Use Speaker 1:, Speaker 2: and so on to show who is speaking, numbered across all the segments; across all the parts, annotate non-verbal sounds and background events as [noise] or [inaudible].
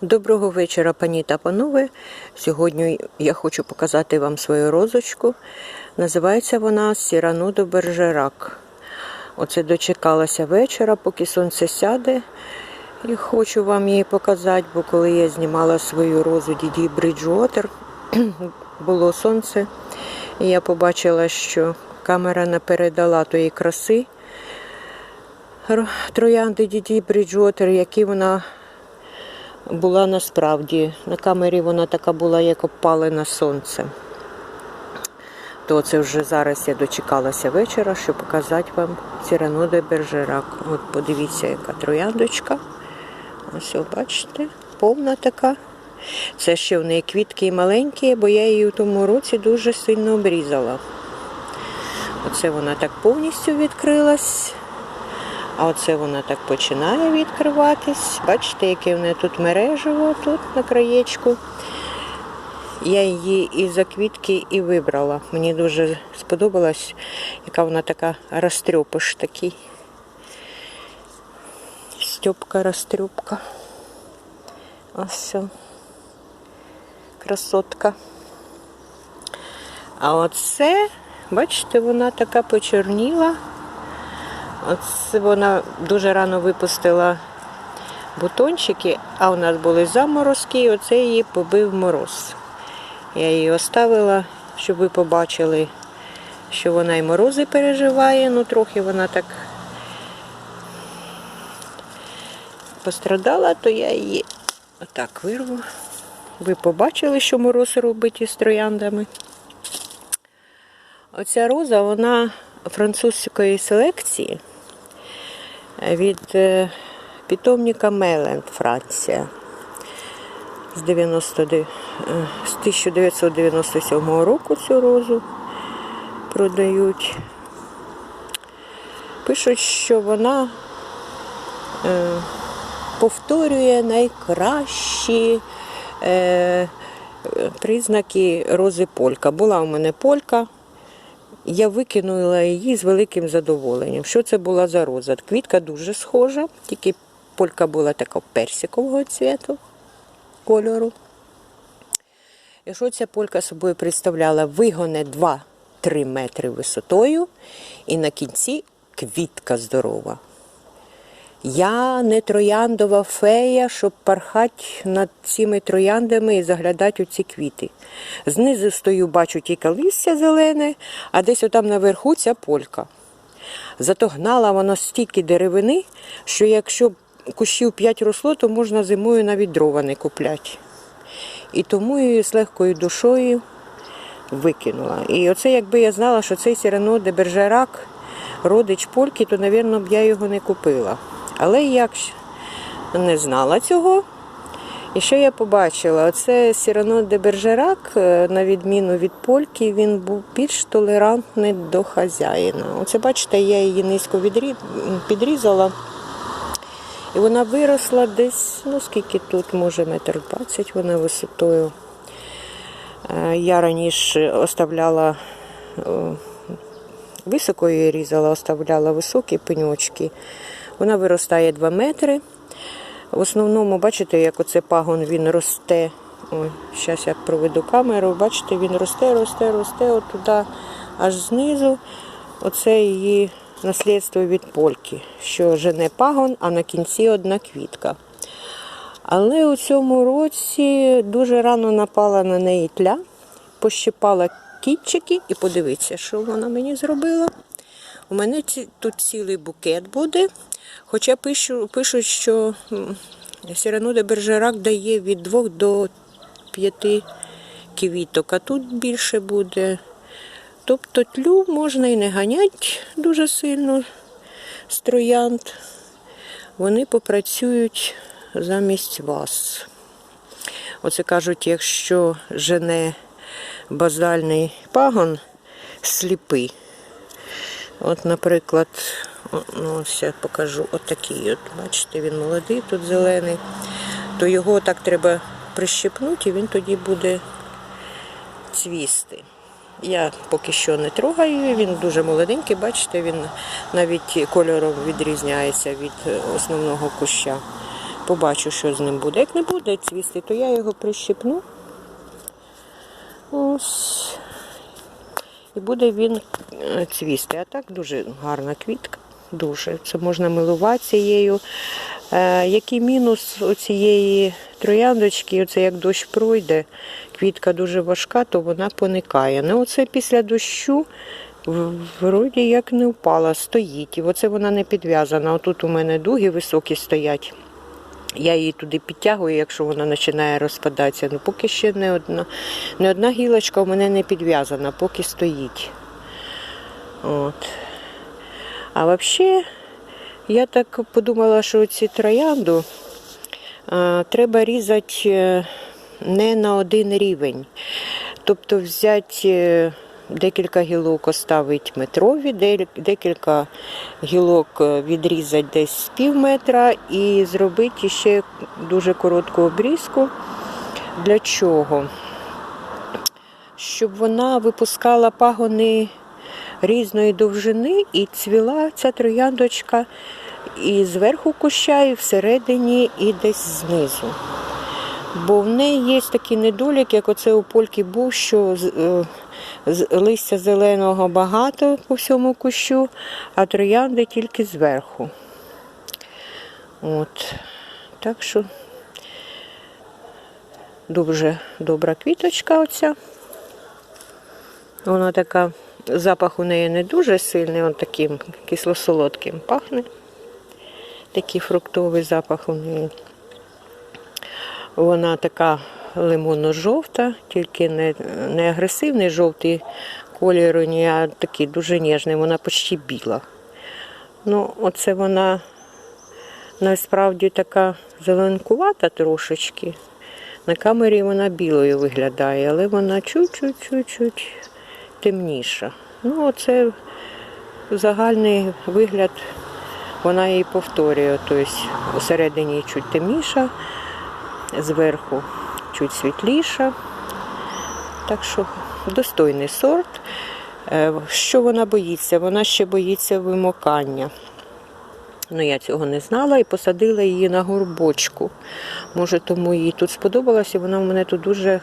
Speaker 1: Доброго вечора, пані та панове. Сьогодні я хочу показати вам свою розочку. Називається вона Сіранудо Бержерак. Оце дочекалася вечора, поки сонце сяде. І хочу вам її показати, бо коли я знімала свою розу Діді Бріджуотер, [clears throat] було сонце, і я побачила, що камера не передала тої краси троянди Діді Бріджуотер, які вона була насправді. На камері вона така була, як опалена сонцем. То це вже зараз я дочекалася вечора, щоб показати вам Сірано де Бержерак. От подивіться, яка трояндочка. Ось, бачите, повна така. Це ще в неї квітки маленькі, бо я її у тому році дуже сильно обрізала. Оце вона так повністю відкрилась. А оце вона так починає відкриватись. Бачите, яке в неї тут мережево тут на краєчку. Я її і за квітки і вибрала. Мені дуже сподобалась, яка вона така розтрьопиш такий. Стьопка розтрьопка. Ось. все. Красотка. А оце, бачите, вона така почорніла. Оце вона дуже рано випустила бутончики, а у нас були заморозки, і оце її побив мороз. Я її оставила, щоб ви побачили, що вона і морози переживає, ну трохи вона так пострадала, то я її отак вирву. Ви побачили, що мороз робить із трояндами. Оця роза, вона французької селекції від е, питомника Меленд, Франція. З, 90, де- е, з 1997 року цю розу продають. Пишуть, що вона е, повторює найкращі признаки рози полька. Була у мене полька. Я викинула її з великим задоволенням. Що це була за роза? Квітка дуже схожа, тільки полька була така персикового цвіту кольору. І що ця полька собою представляла? Вигоне 2-3 метри висотою, і на кінці квітка здорова. Я не трояндова фея, щоб пархати над цими трояндами і заглядати у ці квіти. Знизу стою, бачу тільки листя зелене, а десь отам наверху ця полька. Зато гнала вона стільки деревини, що якщо кущів 5 росло, то можна зимою навіть дрова не купляти. І тому її з легкою душою викинула. І оце якби я знала, що цей Сірано де Бержерак родич польки, то, мабуть, б я його не купила. Але як не знала цього. І що я побачила? Оце Сірано де Бержерак, е, на відміну від польки, він був більш толерантний до хазяїна. Оце, бачите, я її низько підрізала. І вона виросла десь, ну скільки тут, може, метр двадцять вона висотою. Е, Я раніше оставляла е, високо її різала, оставляла високі пеньочки. Вона виростає 2 метри. В основному, бачите, як оце пагон він росте. Ой, зараз я проведу камеру. Бачите, він росте, росте, росте от туди, аж знизу. Оце її наслідство від польки, що жене пагон, а на кінці одна квітка. Але у цьому році дуже рано напала на неї тля, пощипала кітчики і подивіться, що вона мені зробила. У мене тут цілий букет буде. Хоча пишу, пишуть, що де Бержерак дає від 2 до 5 квіток, а тут більше буде. Тобто тлю можна і не ганяти дуже сильно з троянд. Вони попрацюють замість вас. Оце кажуть, якщо жене базальний пагон сліпий. От, наприклад, ну, ось я покажу отакий. От, бачите, він молодий, тут зелений, то його так треба прищепнути, і він тоді буде цвісти. Я поки що не трогаю, він дуже молоденький, бачите, він навіть кольором відрізняється від е, основного куща. Побачу, що з ним буде. Як не буде цвісти, то я його прищепну. Ось. І буде він е, цвісти. А так дуже гарна квітка. Дуже. Це можна милуватися її. Е, який мінус у цієї трояндочки, оце як дощ пройде, квітка дуже важка, то вона поникає. Ну, оце після дощу вроді як не впала, стоїть. І оце вона не підв'язана. Отут у мене дуги високі стоять. Я її туди підтягую, якщо вона починає розпадатися. Ну, поки ще не одна, не одна гілочка у мене не підв'язана, поки стоїть. От. А взагалі, я так подумала, що ці троянду е, треба різати е, не на один рівень. Тобто взяти е, декілька гілок оставити метрові, декілька гілок е, відрізати десь пів метра і зробити ще дуже коротку обрізку. Для чого? Щоб вона випускала пагони різної довжини і цвіла ця трояндочка і зверху куща, і всередині, і десь знизу. Бо в неї є такий недолік, як оце у польки був, що е, листя зеленого багато по всьому кущу, а троянди тільки зверху. От. Так що дуже добра квіточка оця. Вона така, запах у неї не дуже сильний, он таким кисло-солодким пахне. Такий фруктовий запах у неї. Вона така лимонно-жовта, тільки не, не агресивний жовтий кольор, а такий дуже ніжний, вона почти біла. Ну, оце вона насправді така зеленкувата трошечки. На камері вона білою виглядає, але вона чуть-чуть-чуть темніша. Ну, оце загальний вигляд, вона її повторює. Тобто усередині чуть темніша, зверху чуть світліша. Так що достойний сорт. Е, Що вона боїться? Вона ще боїться вимокання. Ну, я цього не знала і посадила її на горбочку. Може, тому їй тут сподобалося, вона в мене тут дуже,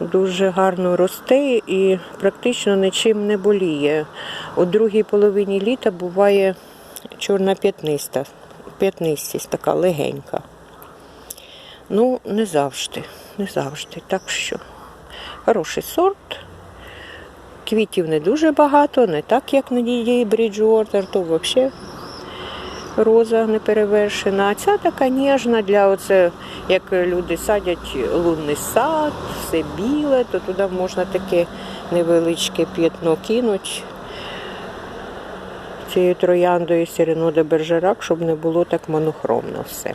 Speaker 1: дуже гарно росте і практично нічим не боліє. У другій половині літа буває чорна п'ятниста, п'ятнистість така легенька. Ну, не завжди, не завжди. Так що хороший сорт. Квітів не дуже багато, не так, як на дії Бріджуотер, то взагалі роза не перевершена. А ця така ніжна для оце, як люди садять лунний сад, все біле, то туди можна таке невеличке п'ятно кинути цією трояндою Сірено де Бержерак, щоб не було так монохромно все.